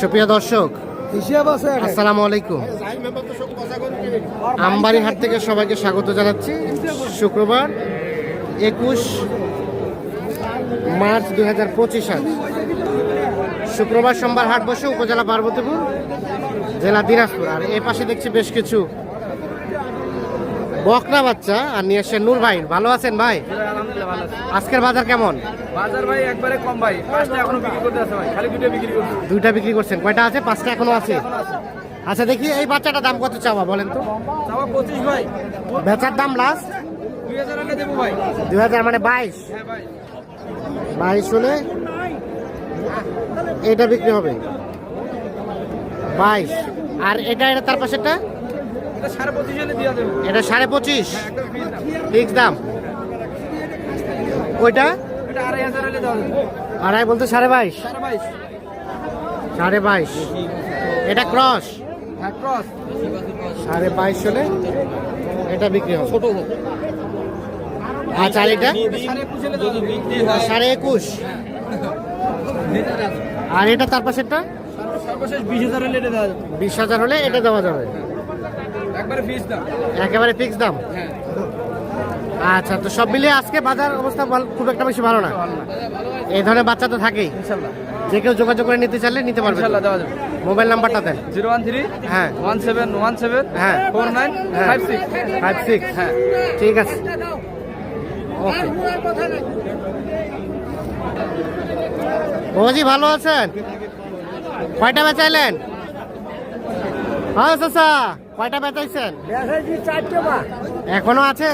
সুপ্রিয় দর্শক আসসালামু আলাইকুম। আমবাড়ি হাট থেকে সবাইকে স্বাগত জানাচ্ছি। শুক্রবার একুশ মার্চ দুই হাজার পঁচিশ সাল শুক্রবার সোমবার হাট বসে উপজেলা পার্বতীপুর জেলা দিনাজপুর। আর এ পাশে দেখছি বেশ কিছু বকনা বাচ্চা আর নিয়ে আসছেন নূর ভাই। ভালো আছেন ভাই? আজকের বাজার কেমন? বাজার ভাই একবারে কম ভাই। পাঁচটা এখনও বিক্রি করতে আছে ভাই। খালি দুটো বিক্রি করছি। দুইটা বিক্রি করছেন। কয়টা আছে? পাঁচটা এখনও আছে? আচ্ছা দেখি এই বাচ্চাটার দাম কত চাওয়া বলেন তো। চাওয়া পঁচিশ ভাই। বেচার দাম লাস্ট দুই হাজার আগে দেবো ভাই। দুই হাজার মানে বাইশ? হ্যাঁ বাইশ হলে এটা বিক্রি হবে। বাইশ। আর এটা এটা তার পাশেরটা? এটা সাড়ে পঁচিশ এটা সাড়ে পঁচিশ। ফিক্স ফিক্স দাম। ওইটা? এটা আড়াই হাজার হলে দেওয়া দেবো আড়াই বলতে সাড়ে বাইশ? সাড়ে বাইশ। এটা ক্রস? হ্যাঁ সাড়ে বাইশ হলে এটা বিক্রি হবে। ছোট আচ্ছা আর এটা? সাড়ে একুশ আর এটা তার পাশেরটা? বিশ হাজার হলে এটা দেওয়া যাবে। বিশ হাজার হলে এটা দেওয়া যাবে। একবারে ফিক্স দাম একেবারে ফিক্স দাম হ্যাঁ আচ্ছা তো সব মিলিয়ে আজকে বাজার অবস্থা খুব একটা বেশি ভালো না? এই ধরনের বাচ্চা তো থাকেই। যে কেউ যোগাযোগ করে নিতে চাইলে নিতে পারবে। মোবাইল নাম্বারটা দেন। জিরো ওয়ান থ্রি হ্যাঁ। ওয়ান সেভেন ওয়ান সেভেন হ্যাঁ। ফোর নাইন হ্যাঁ। Five six. Five six. হ্যাঁ। ঠিক আছে। ওকে ওজি ভালো আছেন? কয়টা বেচাইলেন? হ্যাঁ চাচা কয়টা বেচাইছেন? এখনও আছে?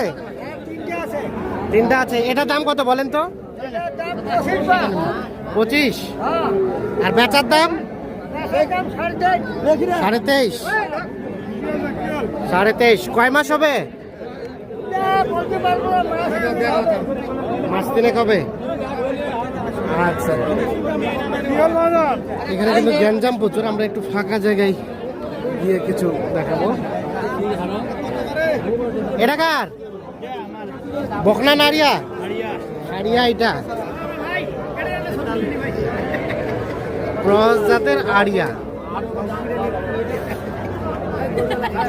তিনটা আছে। এটার দাম কত বলেন তো? পঁচিশ। আর বেচার দাম? সাড়ে তেইশ। সাড়ে তেইশ। কয় মাস হবে? মাস তিনেক হবে? আচ্ছা। এখানে কিন্তু গ্যাঞ্জাম প্রচুর। আমরা একটু ফাঁকা জায়গায় গিয়ে কিছু দেখাবো। এটা কার? বকনা নারিয়া নারিয়া এটা। ক্রস জাতের আড়িয়া।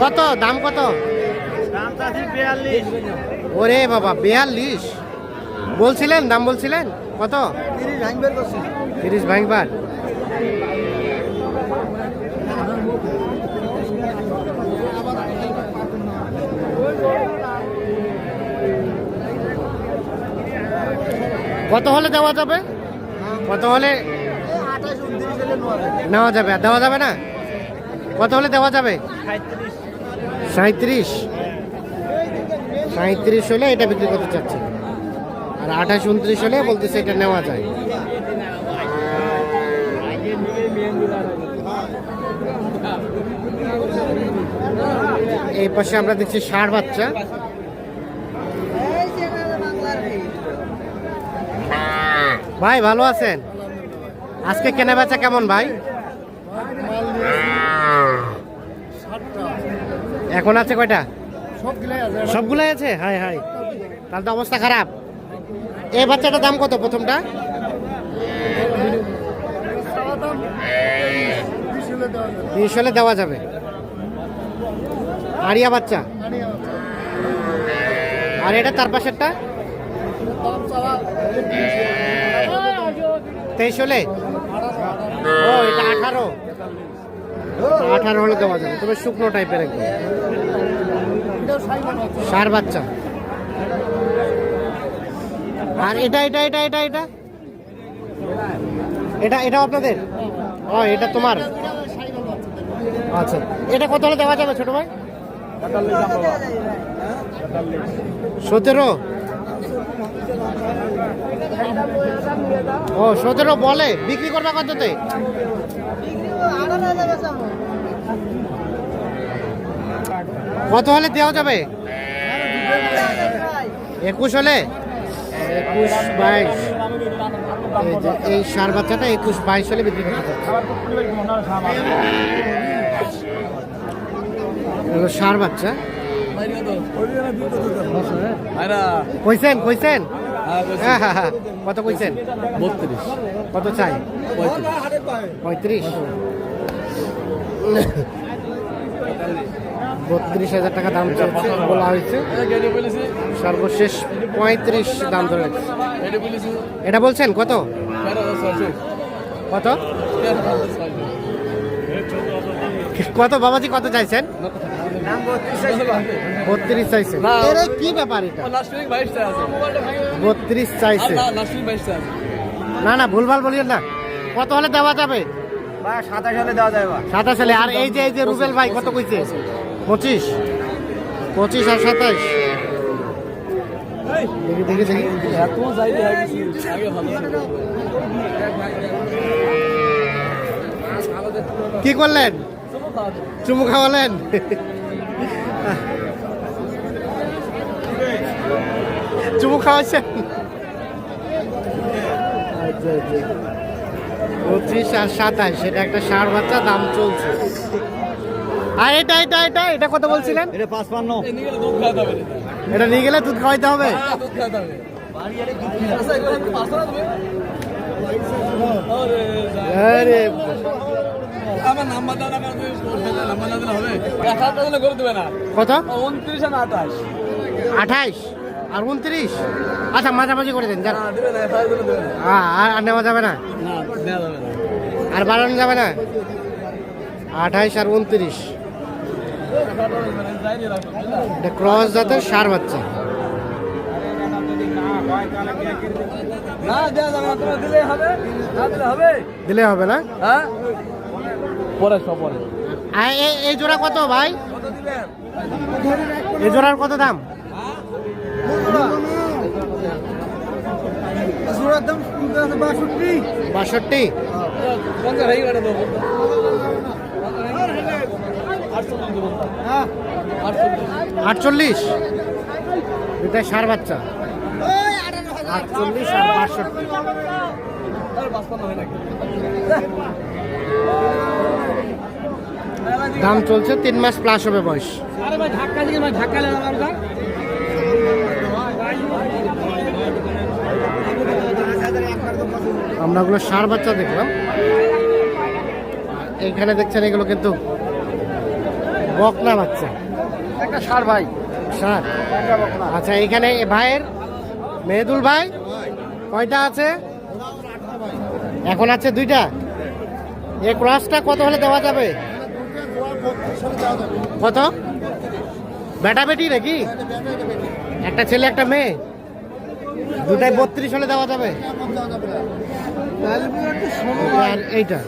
কত? দাম কত? ওরে বাবা বিয়াল্লিশ? বলছিলেন দাম বলছিলেন? কত? তিরিশ ভাঙবার। কত হলে দেওয়া যাবে? কত হলে নেওয়া যাবে? আর দেওয়া যাবে না? কত হলে দেওয়া যাবে? সাঁত্রিশ সাঁত্রিশ হলে এটা বিক্রি করতে চাচ্ছে। আর আঠাশ, উনত্রিশ হলে বলতেছে এটা নেওয়া যায়। এই পাশে আমরা দেখছি ষাঁড় বাচ্চা। ভাই, ভালো আছেন? আজকে কেনা বেচা কেমন ভাই? এখন আছে কয়টা? সবগুলাই আছে? হাই হাই তাহলে তো অবস্থা খারাপ। এই বাচ্চাটার দাম কত প্রথমটা? বিশ দেওয়া যাবে। আরিয়া বাচ্চা। আর এটা তার পাশেরটা? তেইশ হলে? ও, এটা আঠারো। আঠারো হলে দেওয়া যাবে, তবে শুকনো টাইপের একদম। সার বাচ্চা। আর এটা এটা এটা এটা এটা? এটা এটা আপনাদের? ও, এটা তোমার। আচ্ছা এটা কত হলে দেওয়া যাবে ছোট ভাই? সতেরো? ও সতেরো বলে। বিক্রি করবে কততে? কত হলে দেওয়া যাবে? একুশ হলে? একুশ বাইশ। এই সার বাচ্চাটা একুশ বাইশ হলে বিক্রি করতে সার বাচ্চা। কইছেন কইছেন? হ্যাঁ হ্যাঁ হ্যাঁ কত কইছেন? বত্রিশ। কত চাই? পঁয়ত্রিশ। বত্রিশ হাজার টাকা দাম চলছে বলা হয়েছে। সর্বশেষ পঁয়ত্রিশ দাম ধরে। এটা বলছেন? কত? কত? কত বাবাজি কত চাইছেন? বত্রিশ চাইছেন না। এর কি ব্যাপার এটা? বত্রিশ চাইছে। না না ভুলভাল বলিয়েন না। কত হলে দেওয়া যাবে? সাতাশ হলে আর এই যে এই যে রুবেল ভাই কত কইছে? পঁচিশ। পঁচিশ আর সাতাশ। দেখি কি করলেন? চুমু খাওয়ালেন? চুমু খাওয়াচ্ছেন আচ্ছা, আচ্ছা। পঁচিশ আর সাতাশ এটা একটা ষাঁড় বাচ্চা দাম চলছে। আর এটা এটা এটা এটা কত বলছিলেন? এটা পাঁচপান্ন। এনে গেলে দুধ খাওয়াতে হবে। এটা নিয়ে গেলে দুধ খাওয়াইতে হবে? হ্যাঁ, দুধ খাওয়াতে হবে। আচ্ছা, আরে আমার নাম্বার দাও না নাম্বার না দিলে হবে। এক দিলে করে দেবে না। কত? উনত্রিশ আর আঠাশ। আঠাইশ আর উনত্রিশ? আচ্ছা মাঝামাঝি করে দেন হ্যাঁ আর নেওয়া যাবে না? আর বাড়ানো যাবে না? আঠাইশ আর উনত্রিশ। ক্রস জাতের সার বাচ্চা। দিলে হবে। না? পরে সব পরে আর এ- এই জোড়া কত ভাই? এই জোড়ার কত দাম? দাম বাষট্টি। বাষট্টি আটচল্লিশ। এটা সার বাচ্চা। আটচল্লিশ আর বাষট্টি। দাম চলছে তিন মাস প্লাস হবে বয়স। আমার ওগুলো সার বাচ্চা দেখলাম। এইখানে দেখছেন এগুলো কিন্তু বকনা বাচ্চা। একটা সার ভাই। সার? আচ্ছা এইখানে এ ভাইয়ের মেহেদুল ভাই কয়টা আছে? এখন আছে দুইটা। এ ক্রসটা কত হলে দেওয়া যাবে? কত? বেটা বেটি নাকি? একটা ছেলে, একটা মেয়ে? দুটাই বত্রিশ হলে দেওয়া যাবে। এইটা।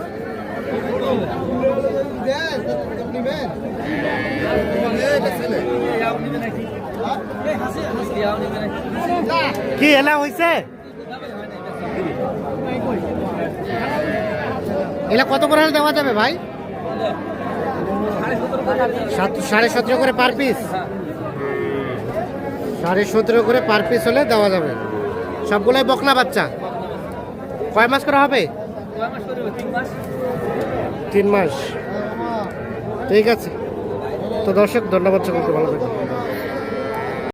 কি, এলা হয়েছে এলা কত করে দেওয়া যাবে ভাই? সাড়ে সতেরো করে পার পিস সাড়ে সতেরো করে পার পিস হলে দেওয়া যাবে। সবগুলোই বকনা বাচ্চা। কয় মাস করে হবে? তিন মাস। ঠিক আছে। তো দর্শক, ধন্যবাদ সকলকে, ভালো থাকবেন।